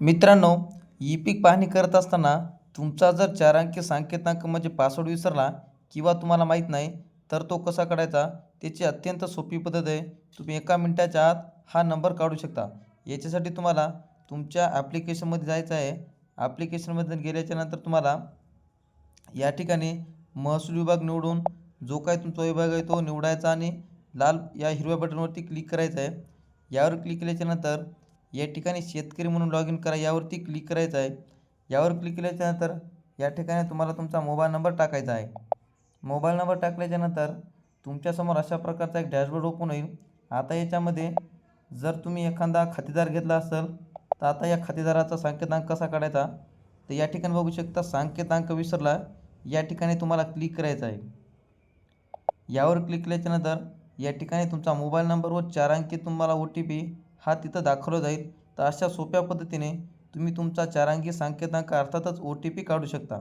मित्रांनो ई पीक पाहणी करत असताना तुमचा जर चार अंकी संकेतांक म्हणजे पासवर्ड विसरला किंवा तुम्हाला माहीत नाही तर तो कसा काढायचा? त्याची अत्यंत सोपी पद्धत आहे. तुम्ही एका मिनटाच्या आत हा नंबर काढू शकता. याच्यासाठी तुम्हाला तुमच्या ॲप्लिकेशनमध्ये जायचं आहे. ॲप्लिकेशनमध्ये गेल्याच्यानंतर तुम्हाला या ठिकाणी महसूल विभाग निवडून जो काय तुमचा विभाग आहे तो निवडायचा आणि लाल या हिरव्या बटनवरती क्लिक करायचं आहे. यावर क्लिक केल्याच्यानंतर या ठिकाणी शेतकरी म्हणून लॉग इन करा. यावरती क्लिक करायचं आहे. यावर क्लिक केल्याच्यानंतर या ठिकाणी तुम्हाला तुमचा मोबाईल नंबर टाकायचा आहे. मोबाईल नंबर टाकल्याच्यानंतर तुमच्यासमोर अशा प्रकारचा एक डॅशबोर्ड ओपन होईल. आता याच्यामध्ये जर तुम्ही एखादा खातेदार घेतला असेल तर आता या खातेदाराचा सांकेतांक कसा काढायचा? तर या ठिकाणी बघू शकता सांकेतांक विसरला. या ठिकाणी तुम्हाला क्लिक करायचं आहे. यावर क्लिक केल्याच्यानंतर या ठिकाणी तुमचा मोबाईल नंबर व चार अंकी तुम्हाला ओ टी पी हा तिथं दाखवला जाईल. तर अशा सोप्या पद्धतीने तुम्ही तुमचा चार संकेतांक अर्थातच ओ टी पी काढू शकता.